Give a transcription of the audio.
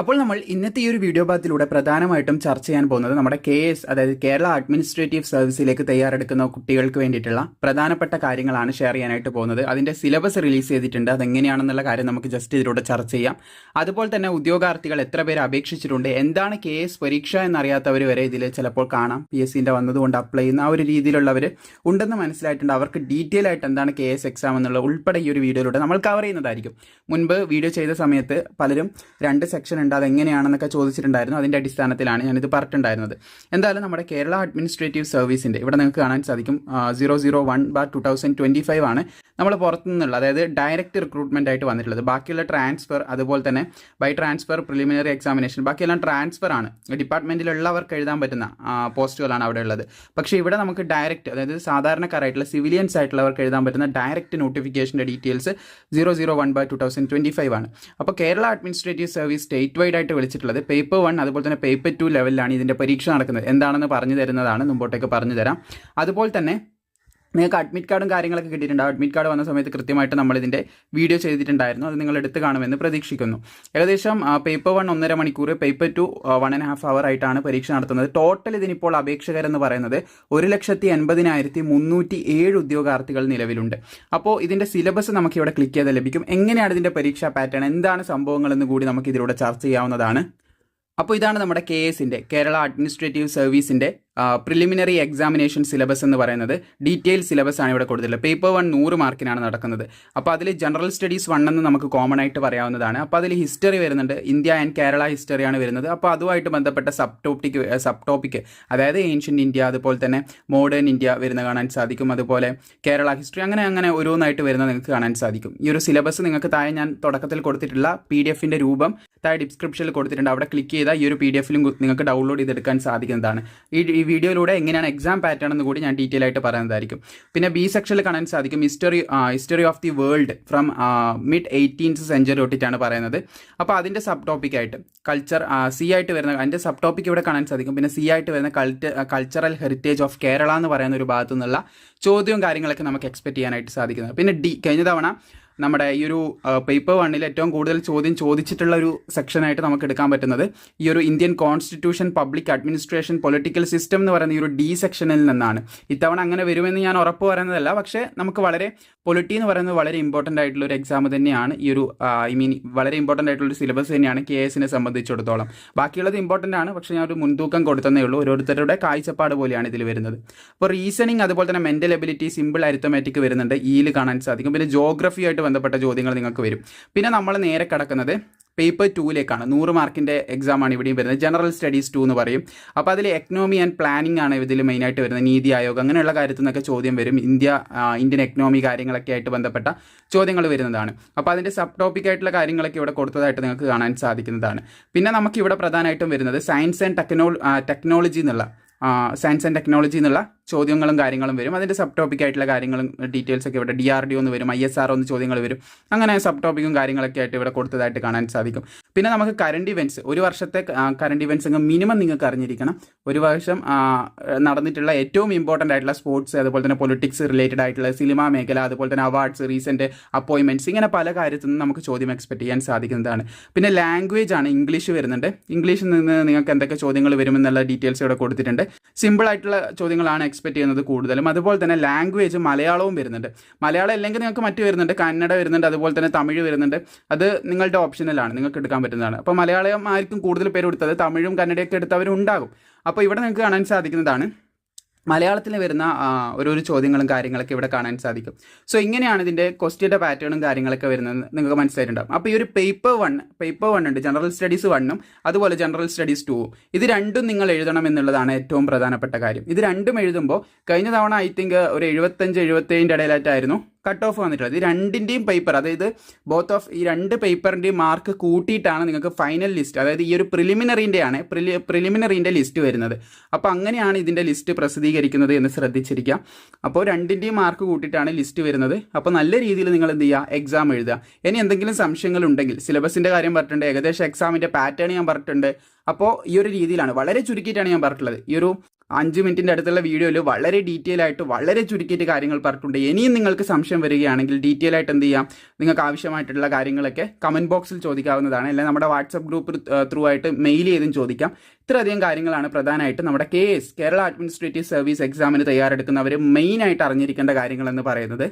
അപ്പോൾ നമ്മൾ ഇന്നത്തെ ഈ ഒരു വീഡിയോ ഭാഗത്തിലൂടെ പ്രധാനമായിട്ടും ചർച്ച ചെയ്യാൻ പോകുന്നത് നമ്മുടെ കെ എസ് അതായത് കേരള അഡ്മിനിസ്ട്രേറ്റീവ് സർവീസിലേക്ക് തയ്യാറെടുക്കുന്ന കുട്ടികൾക്ക് വേണ്ടിയിട്ടുള്ള പ്രധാനപ്പെട്ട കാര്യങ്ങളാണ് ഷെയർ ചെയ്യാനായിട്ട് പോകുന്നത്. അതിന്റെ സിലബസ് റിലീസ് ചെയ്തിട്ടുണ്ട്. അതെങ്ങനെയാണെന്നുള്ള കാര്യം നമുക്ക് ജസ്റ്റ് ഇതിലൂടെ ചർച്ച ചെയ്യാം. അതുപോലെ തന്നെ ഉദ്യോഗാർത്ഥികൾ എത്ര പേര് അപേക്ഷിച്ചിട്ടുണ്ട്? എന്താണ് കെ എസ് പരീക്ഷ എന്നറിയാത്തവർ വരെ ഇതിൽ ചിലപ്പോൾ കാണാം. പി എസ് സിന്റെ വന്നതുകൊണ്ട് അപ്ലൈ ചെയ്യുന്ന ആ ഒരു രീതിയിലുള്ളവർ ഉണ്ടെന്ന് മനസ്സിലായിട്ടുണ്ട്. അവർക്ക് ഡീറ്റെയിൽ ആയിട്ട് എന്താണ് കെ എസ് എക്സാം എന്നുള്ള ഉൾപ്പെടെ ഈ ഒരു വീഡിയോയിലൂടെ നമ്മൾ കവർ ചെയ്യുന്നതായിരിക്കും. മുൻപ് വീഡിയോ ചെയ്ത സമയത്ത് പലരും രണ്ട് സെക്ഷൻ ഉണ്ട് അതെങ്ങനെയാണെന്നൊക്കെ ചോദിച്ചിട്ടുണ്ടായിരുന്നു. അതിന്റെ അടിസ്ഥാനത്തിലാണ് ഞാനിത് പറഞ്ഞിട്ടുണ്ടായിരുന്നത്. എന്തായാലും നമ്മുടെ കേരള അഡ്മിനിസ്ട്രേറ്റീവ് സർവീസിന്റെ ഇവിടെ നിങ്ങൾക്ക് കാണാൻ സാധിക്കും zero zero one bar two thousand twenty five ആണ്. നമ്മൾ പുറത്തുനിന്നുള്ള അതായത് ഡയറക്റ്റ് റിക്രൂട്ട്മെന്റ് ആയിട്ട് വന്നിട്ടുള്ളത്. ബാക്കിയുള്ള ട്രാൻസ്ഫർ അതുപോലെ തന്നെ ബൈ ട്രാൻസ്ഫർ പ്രിലിമിനറി എക്സാമിനേഷൻ ബാക്കിയെല്ലാം ട്രാൻസ്ഫർ ആണ്. ഡിപ്പാർട്ട്മെന്റിലുള്ളവർക്ക് എഴുതാൻ പറ്റുന്ന പോസ്റ്റുകളാണ് അവിടെ ഉള്ളത് പക്ഷേ ഇവിടെ നമുക്ക് ഡയറക്റ്റ് അതായത് സാധാരണക്കാരായിട്ടുള്ള സിവിലിയൻസ് ആയിട്ടുള്ളവർക്ക് എഴുതാൻ പറ്റുന്ന direct നോട്ടിഫിക്കേഷന്റെ details zero zero one by two thousand twenty five ആണ്. അപ്പോൾ Kerala administrative service state wide ആയിട്ട് വിളിച്ചിട്ടുള്ളത് പേപ്പർ വൺ അതുപോലെ തന്നെ പേപ്പർ ടു ലെവലിലാണ് ഇതിന്റെ പരീക്ഷ നടക്കുന്നത്. എന്താണെന്ന് പറഞ്ഞു തരുന്നതാണ് മുമ്പോട്ടേക്ക് പറഞ്ഞു തരാം. അതുപോലെ തന്നെ നിങ്ങൾക്ക് അഡ്മിറ്റ് കാർഡും കാര്യങ്ങളൊക്കെ കിട്ടിയിട്ടുണ്ട്. അഡ്മിറ്റ് കാർഡ് വന്ന സമയത്ത് കൃത്യമായിട്ട് നമ്മളിതിന്റെ വീഡിയോ ചെയ്തിട്ടുണ്ടായിരുന്നു. അത് നിങ്ങൾ എടുത്ത് കാണുമെന്ന് പ്രതീക്ഷിക്കുന്നു. ഏകദേശം പേപ്പർ വൺ ഒന്നര മണിക്കൂർ paper two one and half hour ആയിട്ടാണ് പരീക്ഷ നടത്തുന്നത്. ടോട്ടൽ ഇതിനിപ്പോൾ അപേക്ഷകരെന്ന് പറയുന്നത് ഒരു ലക്ഷത്തി എൺപതിനായിരത്തി മുന്നൂറ്റി ഏഴ് ഉദ്യോഗാർത്ഥികൾ നിലവിലുണ്ട്. അപ്പോൾ ഇതിന്റെ സിലബസ് നമുക്ക് ഇവിടെ ക്ലിക്ക് ചെയ്താൽ ലഭിക്കും. എങ്ങനെയാണ് ഇതിന്റെ പരീക്ഷാ പാറ്റേൺ എന്താണ് സംഭവങ്ങൾ എന്ന് കൂടി നമുക്ക് ഇതിലൂടെ ചർച്ച ചെയ്യാവുന്നതാണ്. അപ്പോൾ ഇതാണ് നമ്മുടെ കെ എസിന്റെ കേരള അഡ്മിനിസ്ട്രേറ്റീവ് സർവീസിന്റെ പ്രിലിമിനറി എക്സാമിനേഷൻ സിലബസ് എന്ന് പറയുന്നത് ഡീറ്റെയിൽ സിലബസ് ആണ് ഇവിടെ കൊടുത്തിട്ടുള്ളത്. പേപ്പർ വൺ നൂറ് മാർക്കിനാണ് നടക്കുന്നത്. അപ്പോൾ അതിൽ ജനറൽ സ്റ്റഡീസ് വൺ എന്ന് നമുക്ക് കോമൺ ആയിട്ട് പറയാവുന്നതാണ്. അപ്പോൾ അതിൽ ഹിസ്റ്ററി വരുന്നുണ്ട്. ഇന്ത്യ ആൻഡ് കേരള ഹിസ്റ്ററിയാണ് വരുന്നത്. അപ്പോൾ അതുമായിട്ട് ബന്ധപ്പെട്ട സബ് ടോപ്പിക് സബ് ടോപ്പിക് അതായത് ഏൻഷ്യന്റ് ഇന്ത്യ അതുപോലെ തന്നെ മോഡേൺ ഇന്ത്യ വരുന്ന കാണാൻ സാധിക്കും. അതുപോലെ കേരള ഹിസ്റ്ററി അങ്ങനെ അങ്ങനെ ഓരോന്നായിട്ട് വരുന്നത് നിങ്ങൾക്ക് കാണാൻ സാധിക്കും. ഈ ഒരു സിലബസ് നിങ്ങൾക്ക് താഴെ ഞാൻ തുടക്കത്തിൽ കൊടുത്തിട്ടുള്ള പി ഡി എഫിന്റെ രൂപം താഴെ ഡിസ്ക്രിപ്ഷനിൽ കൊടുത്തിട്ടുണ്ട്. അവിടെ ക്ലിക്ക് ചെയ്താൽ ഈ ഒരു പി ഡി എഫിലും നിങ്ങൾക്ക് ഡൗൺലോഡ് ചെയ്തെടുക്കാൻ സാധിക്കുന്നതാണ്. ഈ വീഡിയോയിലൂടെ എങ്ങനെയാണ് എക്സാം പാറ്റേൺ എന്ന് കൂടി ഞാൻ ഡീറ്റെയിൽ ആയിട്ട് പറയുന്നതായിരിക്കും. പിന്നെ ബി സെക്ഷനിൽ കാണാൻ സാധിക്കും history history of the world from mid eighteenth century തൊട്ടിട്ടാണ് പറയുന്നത്. അപ്പോൾ അതിന്റെ സബ് ടോപ്പിക് ആയിട്ട് കൾച്ചർ സി ആയിട്ട് വരുന്ന അതിന്റെ സബ് ടോപ്പിക് ഇവിടെ കാണാൻ സാധിക്കും. പിന്നെ സി ആയിട്ട് വരുന്ന കൾച്ചറൽ ഹെറിറ്റേജ് ഓഫ് കേരള എന്ന് പറയുന്ന ഒരു ഭാഗത്തു നിന്നുള്ള ചോദ്യവും കാര്യങ്ങളൊക്കെ നമുക്ക് എക്സ്പെക്ട് ചെയ്യാനായിട്ട് സാധിക്കുന്നത്. പിന്നെ ഡി കഴിഞ്ഞ തവണ നമ്മുടെ ഈ ഒരു പേപ്പർ വണ്ണിൽ ഏറ്റവും കൂടുതൽ ചോദ്യം ചോദിച്ചിട്ടുള്ള ഒരു സെക്ഷനായിട്ട് നമുക്ക് എടുക്കാൻ പറ്റുന്നത് ഈ ഒരു Indian constitution public administration political system എന്ന് പറയുന്ന ഈ ഒരു ഡി സെക്ഷനിൽ നിന്നാണ്. ഇത്തവണ അങ്ങനെ വരുമെന്ന് ഞാൻ ഉറപ്പ് പറയുന്നതല്ല പക്ഷേ നമുക്ക് വളരെ പൊളിറ്റി എന്ന് പറയുന്നത് വളരെ ഇമ്പോർട്ടന്റ് ആയിട്ടുള്ള ഒരു എക്സാം തന്നെയാണ് ഈ ഒരു ഐ മീൻ വളരെ ഇമ്പോർട്ടന്റ് ആയിട്ടുള്ള ഒരു സിലബസ് തന്നെയാണ് കെ എസിനെ സംബന്ധിച്ചിടത്തോളം. ബാക്കിയുള്ളത് ഇമ്പോർട്ടന്റ് ആണ് പക്ഷേ ഞാൻ ഒരു മുൻതൂക്കം കൊടുത്തതേ ഉള്ളൂ. ഓരോരുത്തരുടെ കാഴ്ചപ്പാട് പോലെയാണ് ഇതിൽ വരുന്നത്. അപ്പോൾ റീസണിങ് അതുപോലെ തന്നെ മെന്റൽ എബിലിറ്റി സിമ്പിൾ അരിത്തമാറ്റിക് വരുന്നുണ്ട്. ഈയിൽ കാണാൻ സാധിക്കും. പിന്നെ ജോഗ്രഫി ആയിട്ട് ബന്ധപ്പെട്ട ചോദ്യങ്ങൾ നിങ്ങൾക്ക് വരും. പിന്നെ നമ്മൾ നേരെ കിടക്കുന്നത് പേപ്പർ ടൂയിലേക്കാണ് നൂറ് മാർക്കിന്റെ എക്സാമാണ് ഇവിടെയും വരുന്നത്. ജനറൽ സ്റ്റഡീസ് ടു എന്ന് പറയും. അപ്പോൾ അതിൽ എക്കണോമി ആൻഡ് പ്ലാനിംഗ് ആണ് ഇതിൽ മെയിനായിട്ട് വരുന്നത്. നീതി ആയോഗ് അങ്ങനെയുള്ള കാര്യത്തിൽ നിന്നൊക്കെ ചോദ്യം വരും. ഇന്ത്യ ഇന്ത്യൻ എക്കണോമി കാര്യങ്ങളൊക്കെ ആയിട്ട് ബന്ധപ്പെട്ട ചോദ്യങ്ങൾ വരുന്നതാണ്. അപ്പോൾ അതിന്റെ സബ് ടോപ്പിക് ആയിട്ടുള്ള കാര്യങ്ങളൊക്കെ ഇവിടെ കൊടുത്തതായിട്ട് നിങ്ങൾക്ക് കാണാൻ സാധിക്കുന്നതാണ്. പിന്നെ നമുക്ക് ഇവിടെ പ്രധാനമായിട്ടും വരുന്നത് സയൻസ് ആൻഡ് ടെക്നോ ടെക്നോളജി എന്നുള്ള സയൻസ് ആൻഡ് ടെക്നോളജി എന്നുള്ള ചോദ്യങ്ങളും കാര്യങ്ങളും വരും. അതിന്റെ സബ് ടോപ്പിക് ആയിട്ടുള്ള കാര്യങ്ങളും ഡീറ്റെയിൽസ് ഒക്കെ ഇവിടെ ഡി ആർ ഡി ഒന്ന് വരും ഐ എസ് ആർ ഒന്ന് ചോദ്യങ്ങൾ വരും. അങ്ങനെ സബ് ടോപ്പിക്കും കാര്യങ്ങളൊക്കെ ആയിട്ട് ഇവിടെ കൊടുത്തതായിട്ട് കാണാൻ സാധിക്കും. പിന്നെ നമുക്ക് കറണ്ട് ഇവന്റ്സ് ഒരു വർഷത്തെ കറണ്ട് ഇവന്റ്സ് മിനിമം നിങ്ങൾക്ക് അറിഞ്ഞിരിക്കണം. ഒരു വർഷം നടന്നിട്ടുള്ള ഏറ്റവും ഇമ്പോർട്ടന്റ് ആയിട്ടുള്ള സ്പോർട്സ് അതുപോലെ തന്നെ പൊളിറ്റിക്സ് റിലേറ്റഡ് ആയിട്ടുള്ള സിനിമ മേഖല അതുപോലെ തന്നെ അവാർഡ്സ് റീസെന്റ് അപ്പോയിൻമെന്റ്സ് ഇങ്ങനെ പല കാര്യത്തിൽ നിന്നും നമുക്ക് ചോദ്യം എക്സ്പെക്ട് ചെയ്യാൻ സാധിക്കുന്നതാണ്. പിന്നെ ലാംഗ്വേജ് ആണ് ഇംഗ്ലീഷ് വരുന്നുണ്ട്. ഇംഗ്ലീഷിൽ നിന്ന് നിങ്ങൾക്ക് എന്തൊക്കെ ചോദ്യങ്ങൾ വരുമെന്നുള്ള ഡീറ്റെയിൽസ് ഇവിടെ കൊടുത്തിട്ടുണ്ട്. സിമ്പിൾ ആയിട്ടുള്ള ചോദ്യങ്ങളാണ് എക്സ്പെക്ട് ചെയ്യുന്നത് കൂടുതലും. അതുപോലെ തന്നെ ലാംഗ്വേജ് മലയാളവും വരുന്നുണ്ട്. മലയാളം അല്ലെങ്കിൽ നിങ്ങൾക്ക് മറ്റു വരുന്നുണ്ട്. കന്നഡ വരുന്നുണ്ട്. അതുപോലെ തന്നെ തമിഴ് വരുന്നുണ്ട്. അത് നിങ്ങളുടെ ഓപ്ഷനിലാണ് നിങ്ങൾക്ക് എടുക്കാൻ പറ്റുന്നതാണ്. അപ്പോൾ മലയാളം ആയിരിക്കും കൂടുതൽ പേര് എടുത്തത്. തമിഴും കന്നഡയൊക്കെ എടുത്തവരും ഉണ്ടാകും അപ്പോൾ ഇവിടെ നിങ്ങൾക്ക് കാണാൻ സാധിക്കുന്നതാണ്. മലയാളത്തിൽ വരുന്ന ഓരോരോ ചോദ്യങ്ങളും കാര്യങ്ങളൊക്കെ ഇവിടെ കാണാൻ സാധിക്കും. സോ ഇങ്ങനെയാണ് ഇതിന്റെ ക്വസ്റ്റ്യന്റെ പാറ്റേണും കാര്യങ്ങളൊക്കെ വരുന്നത് നിങ്ങൾക്ക് മനസ്സിലായിട്ടുണ്ടാകും അപ്പോൾ ഈ ഒരു പേപ്പർ വൺ പേപ്പർ വൺ ഉണ്ട്. ജനറൽ സ്റ്റഡീസ് വണ്ണും അതുപോലെ ജനറൽ സ്റ്റഡീസ് ടൂവും ഇത് രണ്ടും നിങ്ങൾ എഴുതണം എന്നുള്ളതാണ് ഏറ്റവും പ്രധാനപ്പെട്ട കാര്യം. ഇത് രണ്ടും എഴുതുമ്പോൾ കഴിഞ്ഞ തവണ ഐ തിങ്ക് ഒരു എഴുപത്തഞ്ച് എഴുപത്തേഴിന്റെ ഇടയിലായിട്ടായിരുന്നു. കട്ട് ഓഫ് വന്നിട്ടുള്ളത്. ഈ രണ്ടിന്റെയും പേപ്പർ അതായത് ബോത്ത് ഓഫ് ഈ രണ്ട് പേപ്പറിന്റെയും മാർക്ക് കൂട്ടിയിട്ടാണ് നിങ്ങൾക്ക് ഫൈനൽ ലിസ്റ്റ് അതായത് ഈ ഒരു പ്രിലിമിനറിന്റെ ആണ് പ്രിലി പ്രിലിമിനറിന്റെ ലിസ്റ്റ് വരുന്നത്. അപ്പോൾ അങ്ങനെയാണ് ഇതിന്റെ ലിസ്റ്റ് പ്രസിദ്ധീകരിക്കുന്നത് എന്ന് ശ്രദ്ധിച്ചിരിക്കാം അപ്പോൾ രണ്ടിന്റെയും മാർക്ക് കൂട്ടിയിട്ടാണ് ലിസ്റ്റ് വരുന്നത്. അപ്പോൾ നല്ല രീതിയിൽ നിങ്ങൾ എന്ത് ചെയ്യുക? എക്സാം എഴുതുക. ഇനി എന്തെങ്കിലും സംശയങ്ങൾ ഉണ്ടെങ്കിൽ സിലബസിന്റെ കാര്യം പറഞ്ഞിട്ടുണ്ട് ഏകദേശം എക്സാമിന്റെ പാറ്റേൺ ഞാൻ പറഞ്ഞിട്ടുണ്ട്. അപ്പോൾ ഈ ഒരു രീതിയിലാണ്. വളരെ ചുരുക്കിയിട്ടാണ് ഞാൻ പറഞ്ഞിട്ടുള്ളത്. ഈ ഒരു അഞ്ച് മിനിറ്റിന്റെ അടുത്തുള്ള വീഡിയോയിൽ വളരെ ഡീറ്റെയിൽ ആയിട്ട് വളരെ ചുരുക്കിയിട്ട് കാര്യങ്ങൾ പറഞ്ഞിട്ടുണ്ട്. ഇനിയും നിങ്ങൾക്ക് സംശയം വരികയാണെങ്കിൽ ഡീറ്റെയിൽ ആയിട്ട് എന്ത് ചെയ്യാം? നിങ്ങൾക്ക് ആവശ്യമായിട്ടുള്ള കാര്യങ്ങളൊക്കെ കമന്റ് ബോക്സിൽ ചോദിക്കാവുന്നതാണ്. അല്ലെങ്കിൽ നമ്മുടെ വാട്സപ്പ് ഗ്രൂപ്പ് ത്രൂ ആയിട്ട് മെയിൽ ചെയ്തും ചോദിക്കാം. ഇത്രയധികം കാര്യങ്ങളാണ് പ്രധാനമായിട്ട് നമ്മുടെ K S Kerala administrative service എക്സാമിന് തയ്യാറെടുക്കുന്നവർ മെയിനായിട്ട് അറിഞ്ഞിരിക്കേണ്ട കാര്യങ്ങളെന്ന് പറയുന്നത്